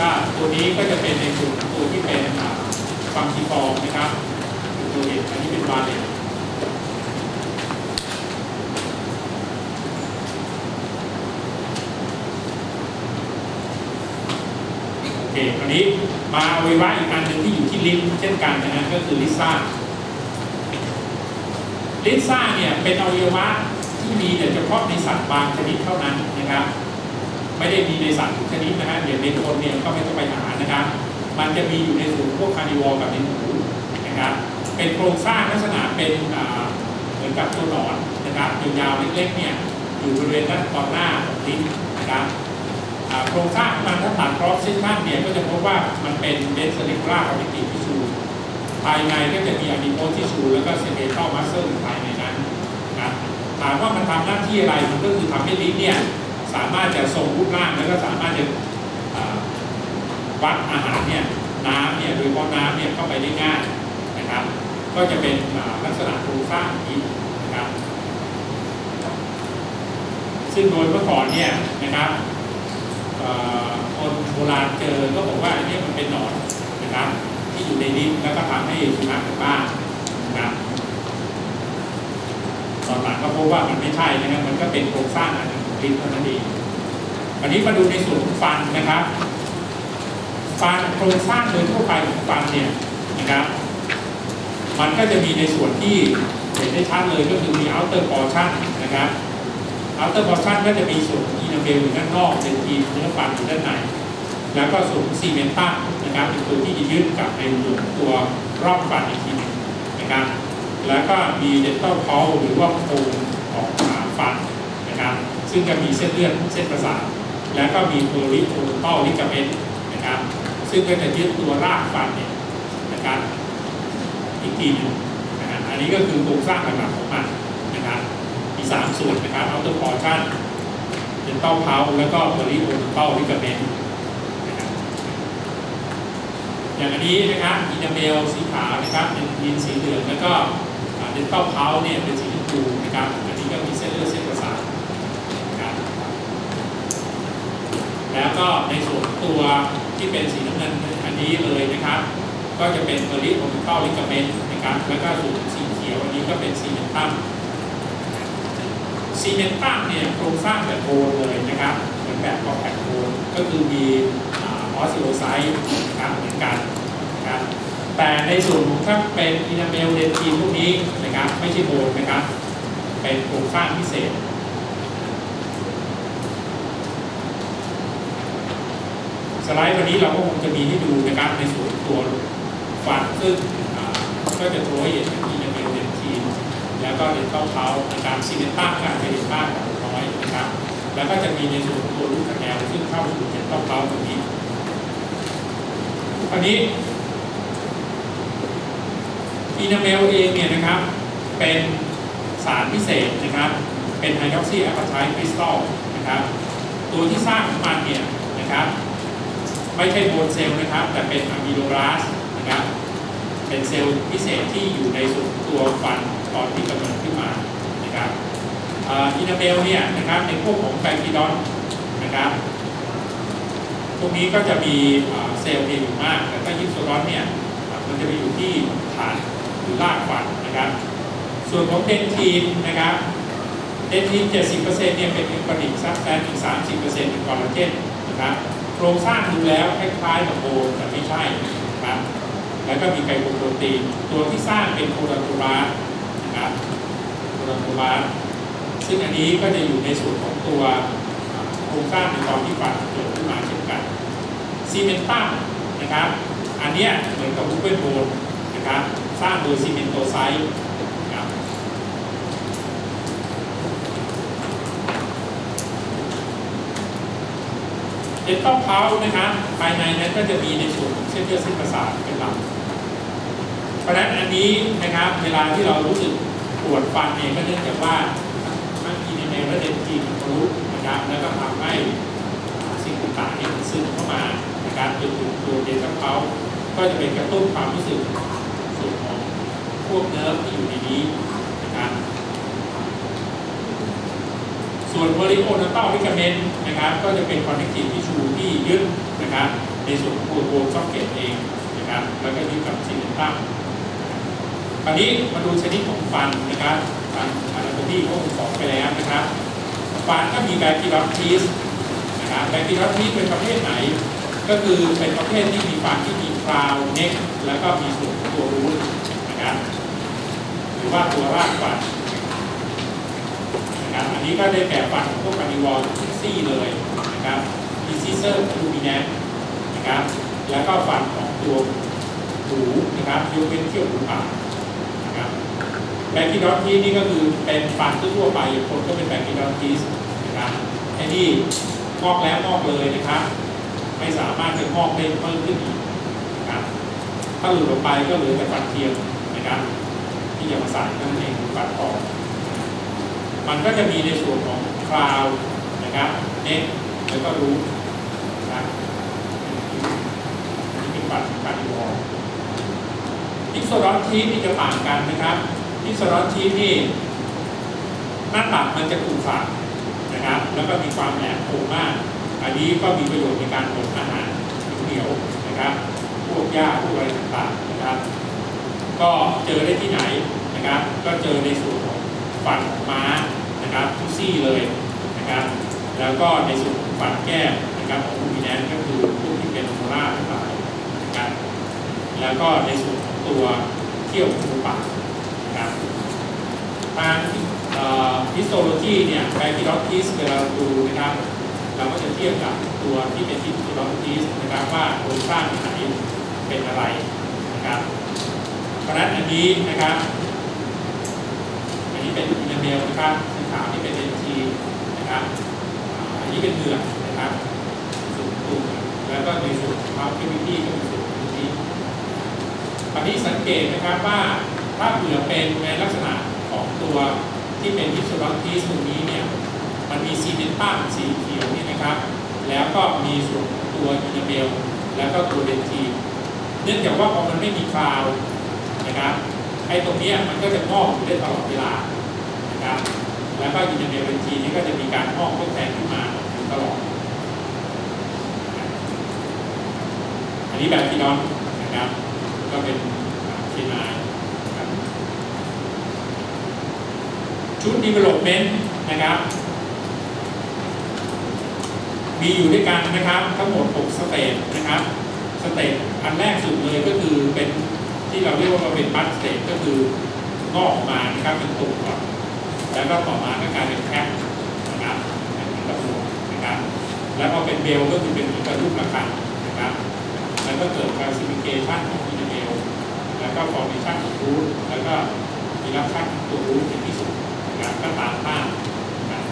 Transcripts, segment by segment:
ก็ตัวนี้ก็จะเป็นในส่วนตัวที่เป็นฟังคีฟอร์มนะครับตัวเอกอันนี้เป็นวาเลนโอเคคราวนี้มาอวัยวะอีกอันหนึ่งที่อยู่ที่ลิ้นเช่นกันนะฮะก็คือลิซ่าลิซ่าเนี่ยเป็นอวัยวะที่มีแต่เฉพาะในสัตว์บางชนิดเท่านั้นนะครับ ไม่ได้มีในสัตว์ทุกชนิดนะฮะอย่างในคนเนี่ยก็ไม่ต้องไปหานะครับ มันจะมีอยู่ในส่วนพวกคาร์นิวอร์กับในหมูนะครับ เป็นโครงสร้างลักษณะเป็นเหมือนกับตัวหนอนนะครับยาวๆเล็กๆเนี่ยอยู่บริเวณด้านตอนหน้าของลิ้นนะครับโครงสร้างมันถ้าตัดครอสเซนชันเนี่ยก็จะพบว่ามันเป็นเดนสลิปราคอมมิติทิชูภายในก็จะมีอะมิโนทิชูแล้วก็เซเ e ทัลมัสเซอยู่ภายในนั้นนะถามว่ามันทำหน้าที่อะไรมันก็คือทำให้ลิ้นเนี่ย สามารถจะทรงรูปร่างแล้วก็สามารถจะวัดอาหารเนี่ยน้ำเนี่ยโดยเฉพาะน้ำเนี่ยเข้าไปได้ง่ายนะครับ ก็จะเป็นลักษณะโครงสร้างนี้นะครับ ซึ่งโดยเมื่อก่อนเนี่ยนะครับคนโบราณเจอก็บอกว่าอันนี้มันเป็นหนอนนะครับ ที่อยู่ในลิ้นแล้วก็ทำให้สุนัขเป็นบ้านะครับตอนหลังก็พบว่ามันไม่ใช่นะครับมันก็เป็นโครงสร้างอันหนึ่งของ ลิ้นเท่านั้นเองวันนี้มาดูในส่วนของฟันนะครับ ฟันโครงสร้างโดยทั่วไปของฟันเนี่ยนะครับ มันก็จะมีในส่วนที่เห็นได้ชัดเลยก็คือมี outer portion นะครับ outer portion ก็จะมีส่วนอง enamel อยู่ด้านนอกเป็นทีเนื้อฟันอยู่ด้านใน แล้วก็ส่วนซีเมนตัมนะครับเป็นตัวที่จะยึดกับในส่วนตัวรอบฟันอีกทีหนึงนะครับ แล้วก็มีเดนตัลพอลหรือว่าโครงของขาฟันนะครับ ซึ่งจะมีเส้นเลือดเส้นประสาทแล้วก็มีโพลิโอโตลิกาเมนต์นะครับ ซึ่งก็จะยึดตัวรากฟันเนี่ยนะครับอีกทีนึงนะครับอันนี้ก็คือโครงสร้างหลักของมันนะครับมีสามส่วนนะครับ outer portion dental pulp แล้วก็ periodontal ligament นะครับอย่างอันนี้นะครับอินาเมลสีขาวนะครับเป็นยีนสีเหลืองแล้วก็เดนเตัลเพาเนี่ยเป็นสีชมพูนะครับ อันนี้ก็มีเส้นเลือดเส้นประสาทนะครับ แล้วก็ในส่วนตัวที่เป็นสีน้ำเงินอันนี้เลยนะครับ ก็จะเป็นเ e อริโอมิคอลลิกาเมนนะครับแล้วก็ส่วนสีเขียวอันนี้ก็เป็นซีเมนตัมซีเมนตัมเนี่ยโครงสร้างแบบโบนเลยนะครับเหมือนแบบคอมแพคโบนก็คือมีออสซิโอไซต์นะครับเหมือนกันนะครับแต่ในส่วนของถ้าเป็นอินาเมลเดนทีนพวกนี้นะครับไม่ใช่โบนนะครับ เป็นโครงสร้างพิเศษ สไลด์วันนี้เราก็คงจะมีให้ดูนะครับในส่วนตัวฟันซึ่งก็จะโชว์ให้เห็นที่จะเป็นเดนทีนแล้วก็เดนเข้าเขานะครับซีเมนต้าก็อาจจะเห็นบ้างของน้อยนะครับแล้วก็จะมีในส่วนตัวลูกกระแนวซึ่งเข้าสู่เดนเข้าเขาตรงนี้อันนี้อีนาเมลเองเนี่ยนะครับเป็นสารพิเศษนะครับเป็นไฮดรอกซีแอปไทคริสตัลนะครับตัวที่สร้างของมันเนี่ยนะครับ ไม่ใช่โบนเซลล์นะครับ แต่เป็นอะมิโลลาสนะครับ เป็นเซลล์พิเศษที่อยู่ในส่วนตัวฟันตอนที่กำเนิดขึ้นมานะครับอินาเบลเนี่ยนะครับในพวกของแบคทีดอนนะครับพวกนี้ก็จะมีเซลล์มีอยู่มากแต่ถ้ายิปโซดอนเนี่ยมันจะไปอยู่ที่ฐานหรือรากฟันนะครับ ส่วนของเดนทีนนะครับเดนทีน70%เนี่ยเป็นอินปนิกซับแซนอีก30%เป็นคอลลาเจนนะครับ โครงสร้างดูแล้วคล้ายๆกับโบนแต่ไม่ใช่นะครับแล้วก็มีไกลโปรตีนตัวที่สร้างเป็นโคลาโทราสนะครับโคลาโทราสซึ่งอันนี้ก็จะอยู่ในส่วนของตัวโครงสร้างในตอนที่ฟันเกิดขึ้นมาเช่นกันซีเมนตัมนะครับ อันเนี้ยเหมือนกับวูเปนโบนนะครับ สร้างโดยซีเมนโตไซต์นะครับ เด็นต้องเท้านะครับภายในนั้นก็จะมีในส่วนเส้นเลือดเส้นประสาทเป็นหลักเพราะฉะนั้นอันนี้นะครับเวลาที่เรารู้สึกปวดฟันเนี่ยก็เนื่องจากว่าทั้งอีเนเมลและเดนทีนทะลุนะครับแล้วก็ทำให้สิ่งต่างๆเนี่ยมันซึมเข้ามานะครับจนถึงตัวเดนต้องเท้าก็จะเป็นกระตุ้นความรู้สึกส่วนของพวกเนิร์ฟที่อยู่ในนี้นะครับ ส่วน vertical dental ligament นะครับก็จะเป็น connective tissue ที่ยึดนะครับในส่วนของตัวตัวซ็อกเก็ตเองนะครับแล้วก็ยึดกับซีเมนตัมคราวนี้มาดูชนิดของฟันนะครับฟันอาราโตมีก็คงสอนไปแล้วนะครับฟันก็มีแบคทีรัทีสนะครับแบคทีรัทีสเป็นประเภทไหน ก็คือเป็นประเภทที่มีฟันที่มีคราวเน็กแล้วก็มีส่วนตัวรูทนะครับหรือว่าตัวรากฟัน นี้ก็ได้แก่ฟันของพวกคาร์นิวอลทุกซี่เลยนะครับมีซิเซอร์ลูมิแนนนะครับ แล้วก็ฟันของตัวหูนะครับยกเว้นเที่ยวหูปากนะครับแบคทีรอทีสนี่ก็คือเป็นฟันทั่วๆไปคนก็เป็นแบคทีรอทีสนะครับไอ้นี่งอกแล้วงอกเลยนะครับ ไม่สามารถจะงอกได้เพิ่มขึ้นอีกนะครับถ้าหลุดออกไปก็เหลือแต่ฟันเทียมนะครับที่จะมาใส่นั่นเองฟันทอง มันก็จะมีในส่วนของคราวนะครับเน็กแล้วก็รูทนะครับนี่เป็นฟันฟันวอลพิกโซรอนทีนี่จะต่างกันนะครับพิกโซรอนทีนี่หน้าตัดมันจะขูดฝาดนะครับ แล้วก็มีความแหลมคมมาก อันนี้ก็มีประโยชน์ในการบดอาหารเหนียวๆนะครับ พวกหญ้าพวกอะไรต่างๆนะครับ ก็เจอได้ที่ไหนนะครับ ก็เจอในส่วนของฟันของม้า ซี่เลยนะครับ แล้วก็ในส่วนของฟันแก้มนะครับของลูมิแนนก็คือพวกที่เป็นโมล่าทั้งหลายนะครับ แล้วก็ในส่วนของตัวเที่ยวหูปากนะครับทางฮิสโตโลจีเนี่ยไบพิลอติสเวลาเราดูนะครับ เราก็จะเทียบกับตัวที่เป็นฮิสโตโลจีสนะครับว่าโครงสร้างไหนเป็นอะไรนะครับเพราะนั้นอันนี้นะครับ อันนี้เป็นอินเมลนะครับ ขาวนี่เป็นเอ็นทีนะครับอันนี้เป็นเหงือกนะครับส่วนตัวแล้วก็ในส่วนของเขาเคมีที่ก็เป็นส่วนของที่ตอนนี้สังเกตนะครับว่าถ้าเผื่อเป็นในลักษณะของตัวที่เป็นฮิสโตรทีสตรงนี้เนี่ยมันมีซีเมนตัมสีเขียวนี่นะครับ แล้วก็มีส่วนของตัวอินาเบล แล้วก็ตัวเดนทีเนื่องจากว่าพอมันไม่มีคลาวนะครับไอ้ตรงนี้มันก็จะงอกอยู่ได้ตลอดเวลานะครับ แล้วก็อินาเบลเดนทีนนี่ก็จะมีการงอกทดแทนขึ้นมาตลอด อันนี้แบบที่น้องนะครับ ก็เป็นเคนายชุด development นะครับ มีอยู่ด้วยกันนะครับ ทั้งหมด 6 สเตจนะครับ สเตจอันแรกสุดเลยก็คือเป็นที่เราเรียกว่าเป็นบัตสเตจก็คืองอกออกมานะครับเป็นตุ่มก่อน แล้วก็ต่อมาก็กลายเป็นแคปนะครับเป็นกระปุกนะครับ แล้วพอเป็นเบลก็คือเป็นเหมือนกับรูประคังนะครับ แล้วก็เกิดการซิมิเกชันของอินเบลแล้วก็ฟอร์เมชันของรูทแล้วก็มีรับชันของตัวรูทเป็นที่สุดนะครับก็ตามภาพนะครับ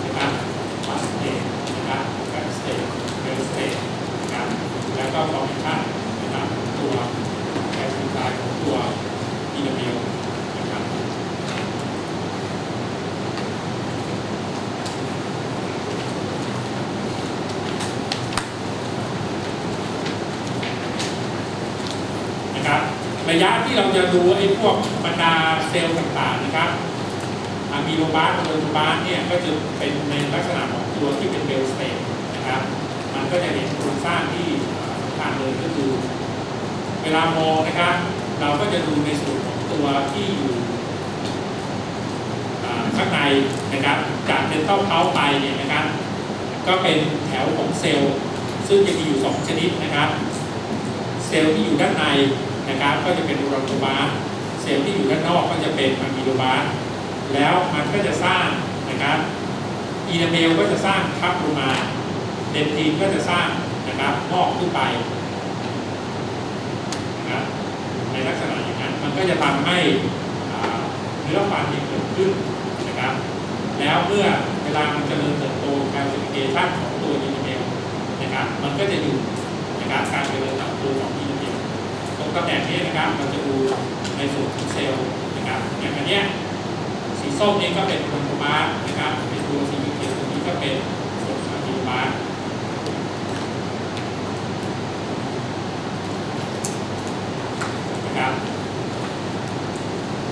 ใช่ไหม first stage นะครับ second stage third stage นะครับแล้วก็ formation นะครับตัว classify ของตัว email นะครับ นะค ระยะที่เราจะดูไอ้พวกบรรดาเซลล์ต่างๆนะครับอะมีโลบาสโลบาสเนี่ยก็จะเป็นในลักษณะของตัวที่เป็นเบลสเตทนะครับ มันก็จะเห็นโครงสร้างที่สำคัญเลยก็คือเวลามองนะครับ เราก็จะดูในส่วนของตัวที่อยู่ข้างในนะครับจากเดนเตลเพาไปเนี่ยนะครับ ก็เป็นแถวของเซลล์ ซึ่งจะมีอยู่สองชนิดนะครับ เซลล์ที่อยู่ด้านใน นะครับก็จะเป็นโรโตบาสเซลล์ที่อยู่ด้านนอกก็จะเป็นอะมิโลบาสแล้วมันก็จะสร้างนะครับอีนาเมลก็จะสร้างทับลงมาเดนทีนก็จะสร้างนะครับงอกขึ้นไปนะครับในลักษณะอย่างนั้นมันก็จะทำให้เนื้อฟันเนี่ยเกิดขึ้นนะครับ แล้วเมื่อเวลามันเจริญเติบโตการสิฟิเคชันของตัวอีนาเมลนะครับ มันก็จะอยู่นะครับการเจริญเติบโตของอีนา ตรงตำแหน่งนี้นะครับเราจะดูในส่วนของเซลล์นะครับอย่างอันเนี้ยสีส้มนี่ก็เป็นโครมบาสนะครับเป็นตัวสีเขียวตรงนี้ก็เป็นส่วนอะมิโลบาสนะครับ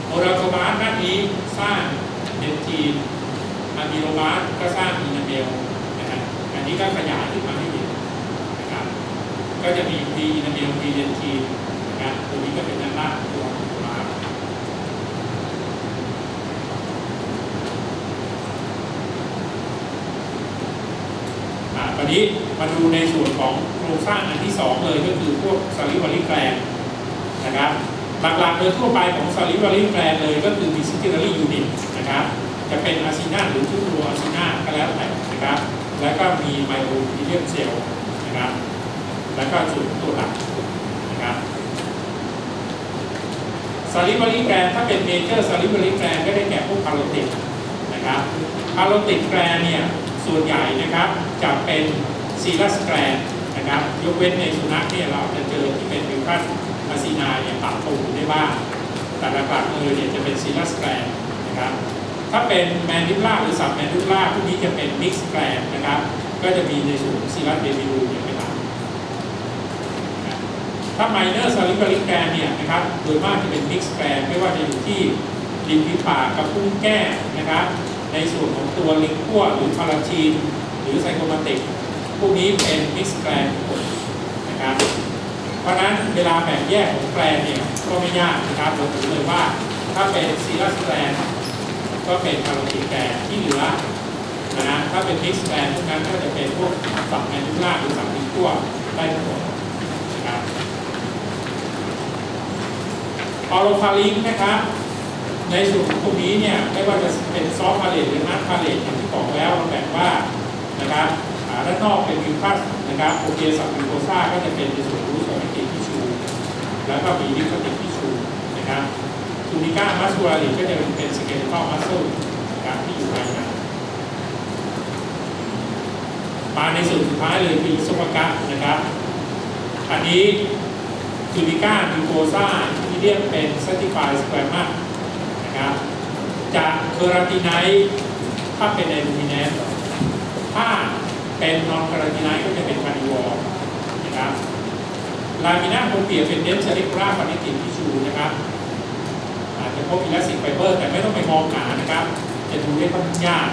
โอราโคบาสด้านนี้สร้างเดนทีนอะมิโลบาสก็สร้างอีนาเมลนะครับอันนี้ก็ขยายขึ้นมาให้เห็นนะครับก็จะมีดีนาเมลดีเดนทีนะครับตัวนี้ก็เป็นด้านล่างของตัวมา อ่าตอนนี้มาดูในส่วนของโครงสร้างอันที่สองเลยก็คือพวกซาลิวาริแกรนนะครับหลักๆโดยทั่วไปของซาลิวาริแกรนเลยก็คือมีซิกิลารียูนิตนะครับจะเป็นอาซีนาหรือทุรัวอาซีนาก็แล้วแต่นะครับแล้วก็มีไมโอพีเลียมเซลล์นะครับแล้วก็ส่วนตัวหลักนะครับซาลิวาริแกรนถ้าเป็นเมเจอร์ซาลิวาริแกรนก็ได้แก่พวกพาโลติกนะครับพาโลติกแกรนเนี่ย ส่วนใหญ่นะครับจะเป็นซีรัสแกรนนะครับยกเว้นในสุนัขเนี่ยเราจะเจอที่เป็นมิวคัสอาซีนาเนี่ยปรับปรุงได้บ้างแต่หลักๆเลยเนี่ยจะเป็นซีรัสแกรนนะครับถ้าเป็นแมนดิบล่าหรือสับแมนดิบล่าพวกนี้จะเป็นมิกซ์แกรนนะครับก็จะมีในส่วนของซีรัสเดมิลูเนี่ยเป็นหลักถ้าไมเนอร์ซาลิบาริแกรนเนี่ยนะครับโดยมากจะเป็นมิกซ์แกรนไม่ว่าจะอยู่ที่ริมฝีปากกับพุ้งแก้มนะครับ ในส่วนของตัวลิงกัวหรือพาราชีนหรือไซโคมาติกพวกนี้เป็นมิกแกรนหมนะครับเพราะนั้นเวลาแบ่งแยกของแกรนเนี่ยก็ไม่ยากนะครับเราถือเลยว่าถ้าเป็นซีรัสแกรนก็เป็นพาราชีนแกรนที่เหลือนะ ถ้าเป็นมิกแกรนพวกนั้นก็จะเป็นพวกสับแมนยูล่าหรือสับลิงกัวได้ทั้งหมดนะครับออโรฟาลิงนะครับ ในส่วนของตรงนี้เนี่ยไม่ว่าจะเป็นซอฟต์พาเลตหรือฮาร์ดพาเลตอย่างที่บอกแล้วเราแบ่งว่านะครับอ่าด้านนอกเป็นวิวพัสนะครับโอเคสับวิวโคซ่าก็จะเป็นในส่วนรูทของติทิชชู แล้วก็มีลิฟติกทิชชูนะครับทูนิก้ามัสคูลาริก็จะเป็นสเกลตัลมัสเซลนะครับที่อยู่ภายในมาในส่วนสุดท้ายเลยคืออิโซปกัสนะครับ อันนี้ทูนิก้าวิโคซ่าที่เรียกเป็นเซติฟายสแควร์มา นะครับจะเคอราติไนถ้าเป็นไอลูมิเนสถ้าเป็นนอนเคอราติไนก็จะเป็นคาร์นิวอร์นะครับลามิน่าโคเปียเป็นเดนชาริกราฟานิติทิชูนะครับอาจจะพบอิลาสติกไฟเบอร์แต่ไม่ต้องไปมองหานะครับ จะดูได้ค่อนข้างยาก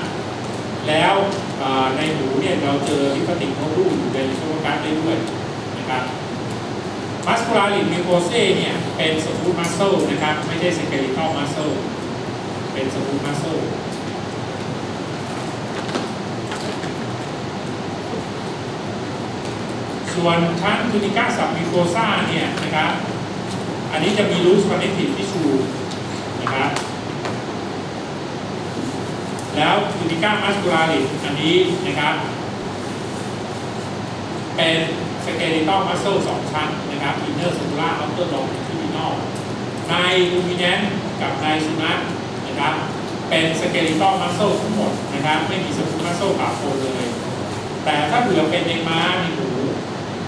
แล้วในหมูเนี่ยเราเจอลิปติกโนรูอยู่ในโซลการได้ด้วยนะครับ มัสคูลาริมิโคเซเนี่ยเป็นสมูทมัสเซลนะครับ ไม่ใช่สเกลิทัลมัสเซลเป็นสมูทมัสเซลส่วนชั้นทูนิก้าสับมิโคซ่าเนี่ยนะครับอันนี้จะมีรูสคอนเนคทีฟทิชูนะครับแล้วทูนิก้ามัสคูลาริอันนี้นะครับเป็น สเกลิตัลมัสเซลสองชั้นนะครับอินเนอร์ซูล่าอัลเตอร์ลองทิวินอลในลูมิเนนกับในสุนัขนะครับเป็นสเกลิตัลมัสเซลทั้งหมดนะครับไม่มีสมูทมัสเซลปะปนเลย แต่ถ้าเผื่อเป็นในม้าในหมู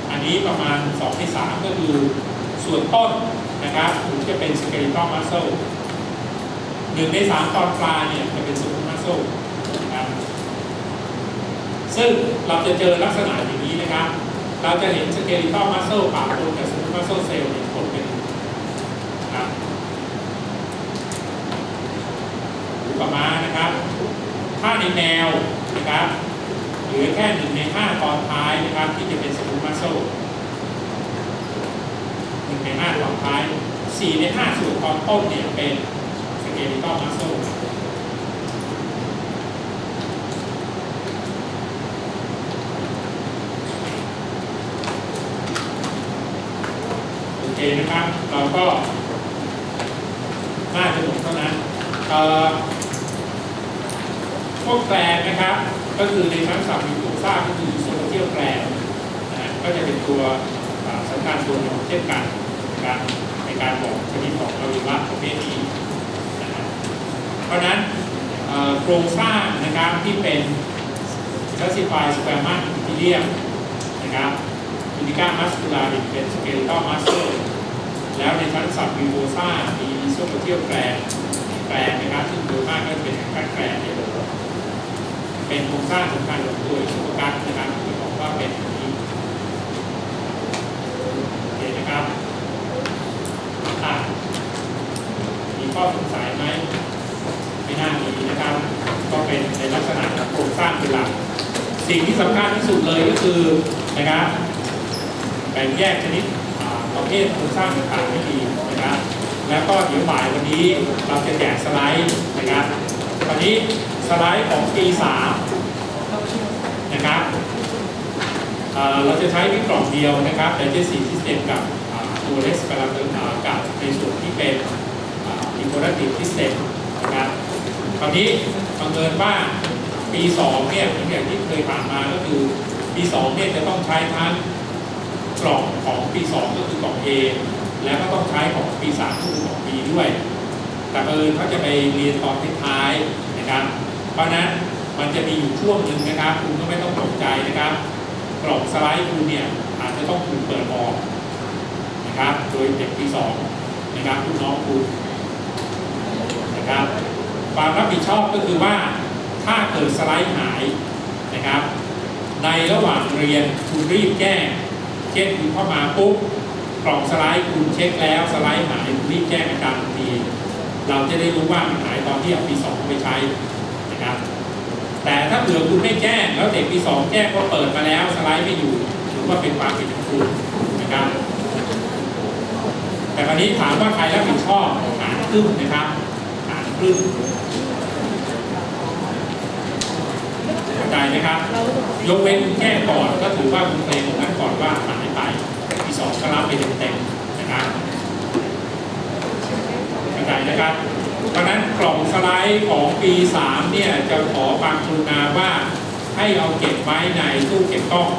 อันนี้ประมาณ2ใน3ก็คือส่วนต้นนะครับถึงจะเป็นสเกลิตัลมัสเซลหนึ่งในสามตอนปลายเนี่ยจะเป็นสมูทมัสเซลนะครับซึ่งเราจะเจอลักษณะอย่างนี้นะครับ เราจะเห็นสเกลิตัลมัสเซลปะปนกับสมูทมัสเซลเซลล์เนี่ยผลเป็นนะครับหูกับม้านะครับ ถ้าในแนวนะครับเหลือแค่หนึ่งในห้าตอนท้ายนะครับ ที่จะเป็นสมูทมัสเซลหนึ่งในห้าตอนท้ายสี่ในห้าส่วนตอนต้นเนี่ยเป็นสเกลิตัลมัสเซล โอเค นะครับ เราก็น่าจะหมดเท่านั้นเอ่อพวกแกลนนะครับ ก็คือในชั้นสับมีตัวซ่าก็คือโซเทียลแกลนนะฮะก็จะเป็นตัวสำคัญตัวหนึ่งเช่นกันนะครับในการบอกชนิดของอวัยวะประเภทนี้นะฮะเพราะนั้นโครงสร้างนะครับที่เป็น classified squamous epithelium นะครับทูนิก้ามัสคูลาริเป็นสเแล้วในชั้นสับวิโวซ่ามีโซโคเทียลแกรนแกรนนะครับซึ่งโดยมากก็จะเป็นการแกรนเนี่ยเป็นโครงสร้างสำคัญของตัวอิโซโกัสนะครับที่บอกว่าเป็นอย่งนี้โอเคนะครับอะมีข้อสงสัยไหมไม่น่ามีนะครับ ก็เป็นในลักษณะของโครงสร้างเป็นหลักสิ่งที่สำคัญที่สุดเลยก็คือนะครับแบ่งแยกชนิด ประเภทโครงสร้างต่างๆให้ดีนะครับ แล้วก็เดี๋ยวบ่ายวันนี้เราจะแจกสไลด์นะครับวันนี้สไลด์ของปี3นะครับเราจะใช้วิกล่องเดียวนะครับแต่จะสีที่เต็มกับตัวเลสกำลังอ่ากับในส่วนที่เป็นอินโฟกราฟิกที่เต็มนะครับคราวนี้บังเอิญว่าปี2เนี่ยอย่างที่เคยผ่านมาก็คือปี2เนี่ยจะต้องใช้ทั้งกล่อง ของปี 2 ก็คือกล่อง A แล้วก็ต้องใช้ของปี 3 ก็คือกล่อง B ด้วย แต่เอิญเขาจะไปเรียนตอนท้ายๆนะครับ เพราะนั้นมันจะมีอยู่ช่วงหนึ่งนะครับ คุณก็ไม่ต้องตกใจนะครับ กล่องสไลด์คุณเนี่ยอาจจะต้องคุณเปิดออกนะครับ โดยเด็กปี 2 นะครับลูกน้องคุณนะครับความรับผิดชอบก็คือว่าถ้าเกิดสไลด์หายนะครับ ในระหว่างเรียนคุณรีบแก้ เช่นคุณเข้ามาปุ๊บกล่องสไลด์คุณเช็คแล้วสไลด์หายคุณรีบแจ้งอาจารย์ทันทีเราจะได้รู้ว่ามันหายตอนที่เอาปีสองไปใช้นะครับแต่ถ้าเผื่อคุณไม่แจ้งแล้วเด็กปีสองแจ้งว่าเปิดมาแล้วสไลด์ไม่อยู่ถือว่าเป็นความผิดของคุณนะครับแต่คราวนี้ถามว่าใครรับผิดชอบหารครึ่งนะครับหารครึ่งเข้า ใจไหมครับ ยกเว้นคุณแก้ก่อนก็ถือว่าคุณเคลมตรงนั้นก่อนว่าหายไปปีสองก็รับไปเต็มๆนะครับเข้าใจนะครับเพราะนั้นกล่องสไลด์ของปี 3 เนี่ยจะขอความกรุณาว่าให้เอาเก็บไว้ในตู้เก็บกล้อง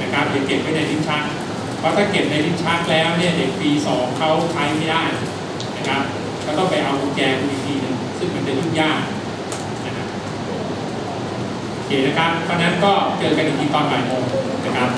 นะครับอย่าเก็บไว้ในลิ้นชักเพราะถ้าเก็บในลิ้นชักแล้วเนี่ยเด็กปี 2เขาใช้ไม่ได้นะครับก็ต้องไปเอากุญแจอีกทีหนึงซึ่งมันจะยุ่งยาก เคนะครับเพราะนั้นก็เจอกันอีกทีตอนบ่ายโมงนะครับ